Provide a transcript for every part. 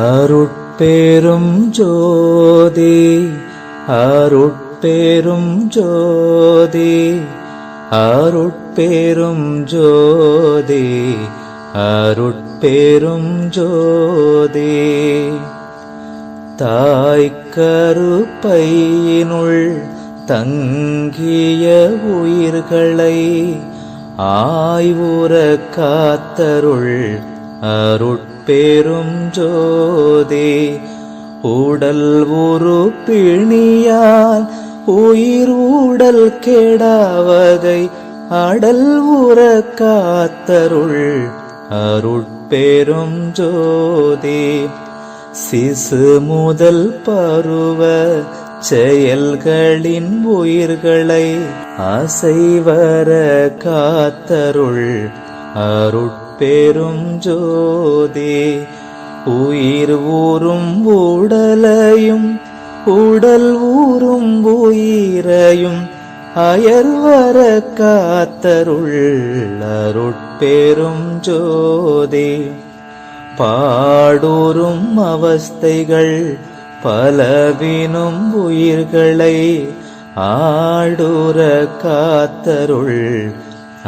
அருட்பேரும் ஜோதி அருட்பேரும் ஜோதி அருட்பேரும் ஜோதி அருட்பேரும் ஜோதி. தாய்க்கருப்பையினுள் தங்கிய உயிர்களை ஆய்வுற காத்தருள் அருட் பெரும் ஜோதி உடல் ஒரு பிணியால் உயிர் உடல் கெடாவகை அடல் உற காத்தருள். அருட்பெரும் ஜோதி சிசு முதல் பருவ செயல்களின் உயிர்களை அசைவர காத்தருள். அருட் பெரும் ஜோதி உயிர் ஊறும் உடலையும் உடல் ஊறும் உயிரையும் அயர்வர காத்தருள் அருட்பெரும் ஜோதி. பாடூரும் அவஸ்தைகள் பலவினும் உயிர்களை ஆடூர காத்தருள்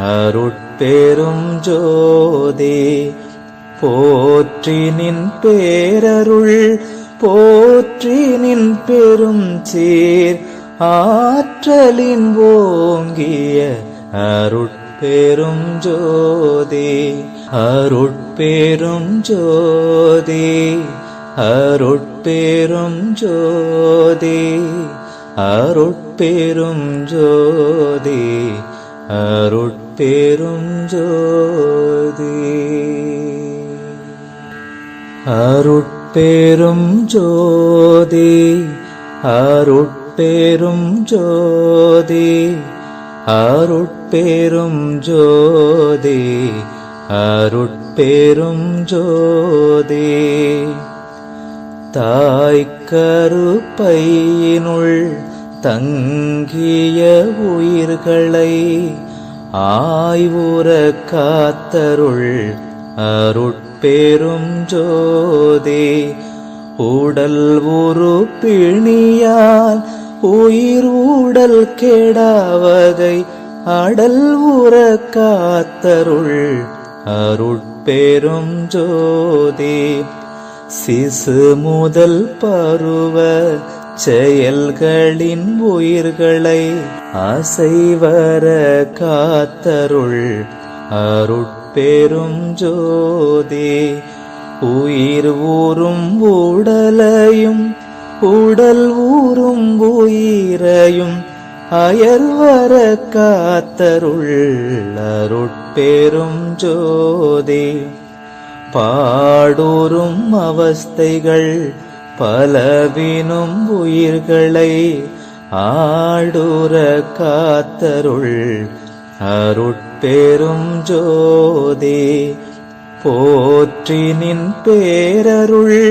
அருட்பெரும் ஜோதி போற்றி நின் பேரருள் போற்றி நின் பெரும் சீர் ஆற்றலின் ஓங்கிய அருட்பெரும் ஜோதி அருட்பெரும் ஜோதி அருட்பெரும் ஜோதி அருட்பெரும் ஜோதி. அருட்பெரும் ஜோதி அருட்பெரும் ஜோதி அருட்பெரும் ஜோதி அருட்பெரும் ஜோதி அருட்பெரும் ஜோதி தாய் கருப்பையினுள் தங்கிய உயிர்களை ஆய்வுற காத்தருள் அருட்பெரும் ஜோதி. உடல் ஒரு பிணியால் உயிர் உடல் கெடாவகை அடல் உற காத்தருள் அருட்பெரும் ஜோதி. சிசு முதல் பருவ செயல்களின் உயிர்களை அசைவர காத்தருள். அருட்பெரும் ஜோதி உயிர் ஊறும் உடலையும் உடல் ஊறும் உயிரையும் அயர்வர காத்தருள். அருட்பெரும் ஜோதி பாடூரும் அவஸ்தைகள் பலவினும் உயிர்களை ஆடுற காத்தருள் அருட்பெரும் ஜோதி போற்றினின் பேரருள்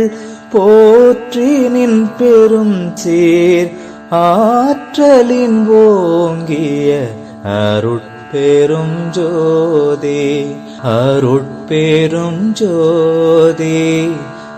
போற்றினின் பெரும் சீர் ஆற்றலின் ஓங்கிய அருட்பெரும் ஜோதி அருட்பெரும் ஜோதி.